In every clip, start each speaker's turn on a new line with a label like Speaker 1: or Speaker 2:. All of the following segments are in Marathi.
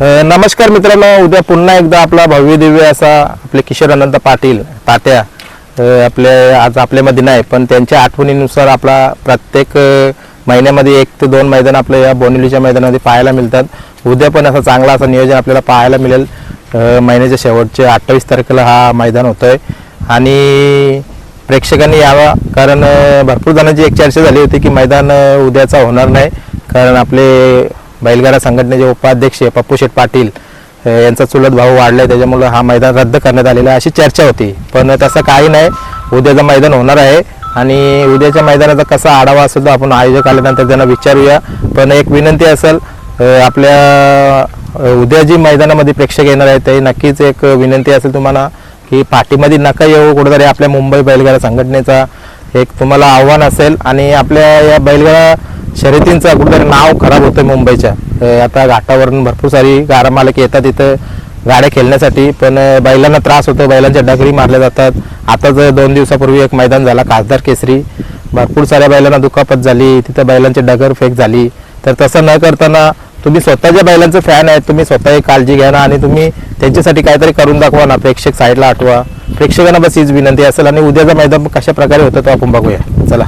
Speaker 1: नमस्कार मित्रांनो उद्या पुन्हा एकदा आपला भव्य दिव्य असा आपले किशोर अनंत पाटील तात्या आपले आज आपल्यामध्ये नाही पण त्यांच्या आठवणीनुसार आपला प्रत्येक महिन्यामध्ये एक ते दोन मैदान आपल्या या बोनिलीच्या मैदानामध्ये पाहायला मिळतात. उद्या पण असं चांगला असं नियोजन आपल्याला पाहायला मिळेल. महिन्याच्या शेवटचे अठ्ठावीस तारखेला हा मैदान होतोय. आणि प्रेक्षकांनी यावा कारण भरपूर जणांची एक चर्चा झाली होती की मैदान उद्याचा होणार नाही कारण आपले बैलगाडा संघटनेचे उपाध्यक्ष पप्पू शेठ पाटील यांचा चुलत भाऊ वाढलाय. त्याच्यामुळे हा मैदान रद्द करण्यात आलेला आहे अशी चर्चा होती. पण तसं काही नाही. उद्याचं मैदान होणार आहे. आणि उद्याच्या मैदानाचा कसा आढावा सुद्धा आपण आयोजक आल्यानंतर त्यांना विचारूया. पण एक विनंती असेल आपल्या उद्या जी मैदानामध्ये प्रेक्षक येणार आहेत ते नक्कीच एक विनंती असेल तुम्हाला की पाठीमध्ये नका येऊ. कुठेतरी आपल्या मुंबई बैलगाडा संघटनेचा एक तुम्हाला आव्हान असेल. आणि आपल्या या बैलगाडा शर्यतींचं कुठेतरी नाव खराब होतं मुंबईच्या. आता घाटावरून भरपूर सारी गाडा मालक येतात इथं गाड्या खेळण्यासाठी पण बैलांना त्रास होतो बैलांच्या डगरी मारल्या जातात. आताच दोन दिवसापूर्वी एक मैदान झाला खासदार केसरी. भरपूर साऱ्या बैलांना दुखापत झाली तिथं बैलांची डगर फेक झाली. तर तसं न करताना तुम्ही स्वतःच्या बैलांचं फॅन आहेत तुम्ही स्वतः काळजी घ्या ना आणि तुम्ही त्यांच्यासाठी काहीतरी करून दाखवा ना प्रेक्षक साईडला आठवा. प्रेक्षकांना बस हीच विनंती असेल आणि उद्याचं मैदान कशा प्रकारे होतं तो आपण बघूया. चला.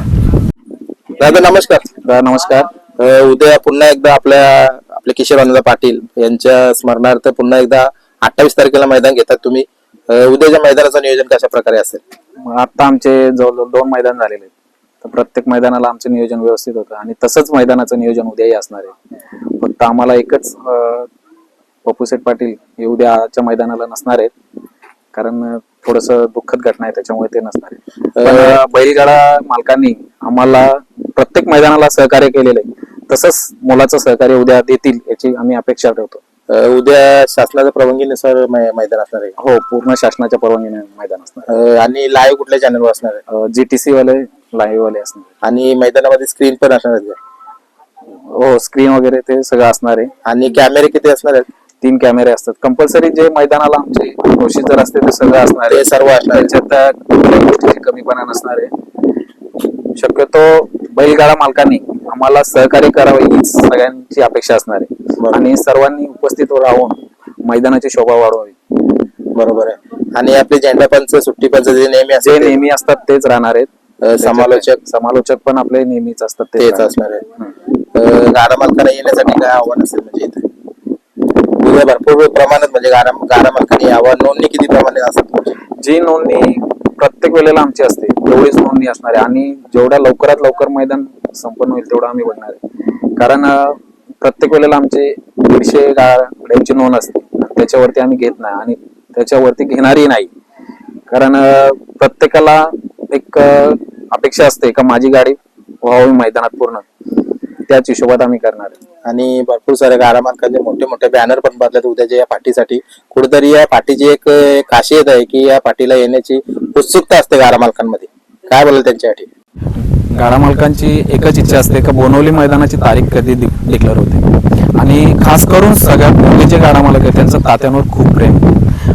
Speaker 1: दादा नमस्कार.
Speaker 2: दादा नमस्कार.
Speaker 1: अ, उद्या पुन्हा एकदा आपल्या आपले किशोर आनंद पाटील यांच्या स्मरणार्थ पुन्हा एकदा अठ्ठावीस तारखेला मैदान घेतात तुम्ही. अ, उद्याच्या मैदानाचं नियोजन कशा प्रकारे असेल?
Speaker 2: मग आता आमचे जवळजवळ दोन मैदान झालेले आहेत. तर प्रत्येक मैदानाला आमचं नियोजन व्यवस्थित होतं आणि तसंच मैदानाचं नियोजन उद्याही असणार आहे. फक्त आम्हाला एकच अं, पप्पूसेठ पाटील हे उद्याच्या मैदानाला नसणार आहेत. कारण थोडस दुःखद घटना आहे त्याच्यामुळे ते नसणार आहे पण अं, बैलगाडा मालकांनी आम्हाला प्रत्येक मैदानाला सहकार्य केलेलं आहे. तसंच मुलाचं सहकार्य उद्या देतील याची आम्ही अपेक्षा ठेवतो.
Speaker 1: उद्या शासनाच्या परवानगीनुसार मैदान असणार आहे.
Speaker 2: हो पूर्ण शासनाच्या परवानगीने मैदान असणार
Speaker 1: आणि लाईव्ह कुठल्या चॅनलवर असणार आहे?
Speaker 2: जीटीसी वाले लाईव्ह वाले असणार
Speaker 1: आणि मैदानामध्ये स्क्रीन पण असणार?
Speaker 2: हो स्क्रीन वगैरे ते सगळं असणार आहे.
Speaker 1: आणि कॅमेरे किती असणार आहेत?
Speaker 2: तीन कॅमेरे असतात. कंपल्सरी जे मैदानाला आमचे प्रोसिजर असते ते सगळं असणार आहे.
Speaker 1: सर्व असणार आहे.
Speaker 2: त्याच्यात कुठल्याही गोष्टीची कमीपणा नसणार आहे. शक्यतो बैलगाडा मालकांनी आम्हाला सहकार्य करावे हीच सगळ्यांची अपेक्षा असणार आहे.
Speaker 1: बरोबर.
Speaker 2: आणि सर्वांनी उपस्थित राहून मैदानाची शोभा वाढवावी.
Speaker 1: बरोबर आहे. आणि आपले झेंडा पंच सुट्टी पंच जे नेहमी
Speaker 2: जे
Speaker 1: असते
Speaker 2: नेहमी असतात तेच राहणार आहेत.
Speaker 1: समालोचक?
Speaker 2: समालोचक पण आपले नेहमीच असतात
Speaker 1: तेच
Speaker 2: राहणार.
Speaker 1: असणार आहे अ, गाडा मालकांना येण्यासाठी काय आव्हान असेल म्हणजे इथे? उद्या भरपूर प्रमाणात म्हणजे गाडा गाडा मालकांनी यावं नोंदणी किती प्रमाणात असतात? तुमची?
Speaker 2: जी नोंदणी प्रत्येक वेळेला आमची असते. तेवढीच नोंदणी असणार. आहे आणि जेवढ्या लवकरात लवकर मैदान संपन्न होईल तेवढं आम्ही बघणार आहे. कारण प्रत्येक वेळेला आमचे दीडशे गाड्यांची नोंद असते. त्याच्यावरती आम्ही घेत नाही आणि त्याच्यावरती घेणारही नाही. कारण प्रत्येकाला एक अपेक्षा असते का माझी गाडी व्हावी मैदानात पूर्ण. त्याच हिशोबात आम्ही करणार आहे.
Speaker 1: आणि भरपूर साऱ्या गाडा मोठे मोठे बॅनर पण बदलत उद्याच्या या पाठीसाठी. कुठेतरी या पाठीची एक काशी येत आहे की या पाठीला येण्याची उत्सुकता असते गारा मालकांमध्ये. काय बोलाल त्यांच्यासाठी?
Speaker 3: गाडा मालकांची एकच इच्छा असते का बोनवली मैदानाची तारीख कधी डिक्लेअर होते. आणि खास करून सगळ्यात मोठे जे गाडा मालक आहेत त्यांचं तात्यांवर खूप प्रेम.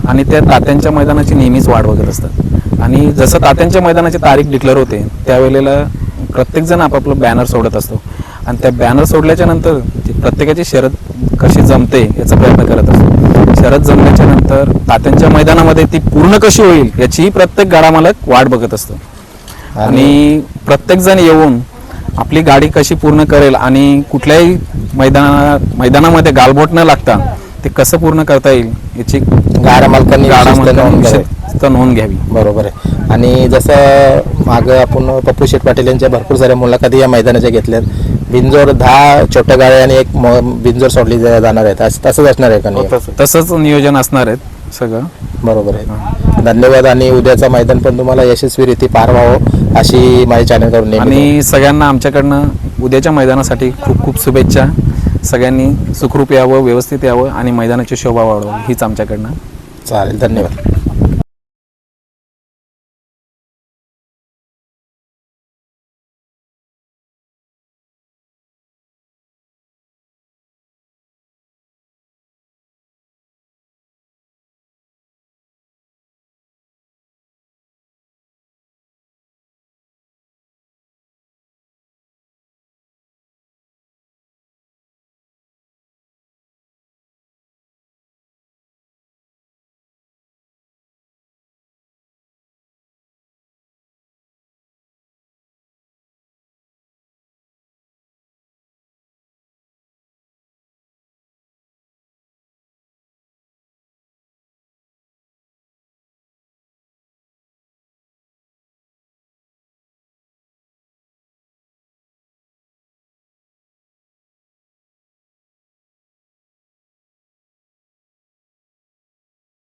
Speaker 3: आणि त्या तात्यांच्या मैदानाची नेहमीच वाढ बघत असतात. आणि जसं तात्यांच्या मैदानाची तारीख डिक्लेअर होते त्यावेळेला प्रत्येकजण आपापलं बॅनर सोडत असतो. आणि त्या बॅनर सोडल्याच्या नंतर प्रत्येकाची शरद कशी जमते याचा प्रयत्न करत असतो. शरद जमल्याच्या नंतर तात्यांच्या मैदानामध्ये ती पूर्ण कशी होईल याचीही प्रत्येक गाडा मालक वाट बघत असतो. आणि प्रत्येक जण येऊन आपली गाडी कशी पूर्ण करेल आणि कुठल्याही मैदाना मैदानामध्ये गालबोट न लागता ते कसं पूर्ण करता येईल याची
Speaker 1: गाडा मालकांनी
Speaker 3: गाडा मालकांनी विशेषतः नोंद घ्यावी.
Speaker 1: बरोबर आहे. आणि जसं मागं आपण पप्पू शेठ पाटील यांच्या भरपूर साऱ्या मुलाखती या मैदानाच्या घेतल्यात. बिंजोर दहा छोट्या गाड्या आणि एक म- बिंजोर सोडली जा- जाणार आहेत. असं- तसंच असणार आहे का नियम?
Speaker 3: तसंच नियोजन असणार आहेत सगळं.
Speaker 1: बरोबर आहे. धन्यवाद आणि उद्याचं मैदान पण तुम्हाला यशस्वीरित्या पार व्हावं अशी माझ्या चॅनल करून नेहमी
Speaker 3: आणि सगळ्यांना आमच्याकडनं उद्याच्या मैदानासाठी खूप खूप शुभेच्छा. सगळ्यांनी सुखरूप यावं व्यवस्थित यावं आणि मैदानाची शोभा वाढवावी. हीच आमच्याकडनं.
Speaker 1: चालेल. धन्यवाद.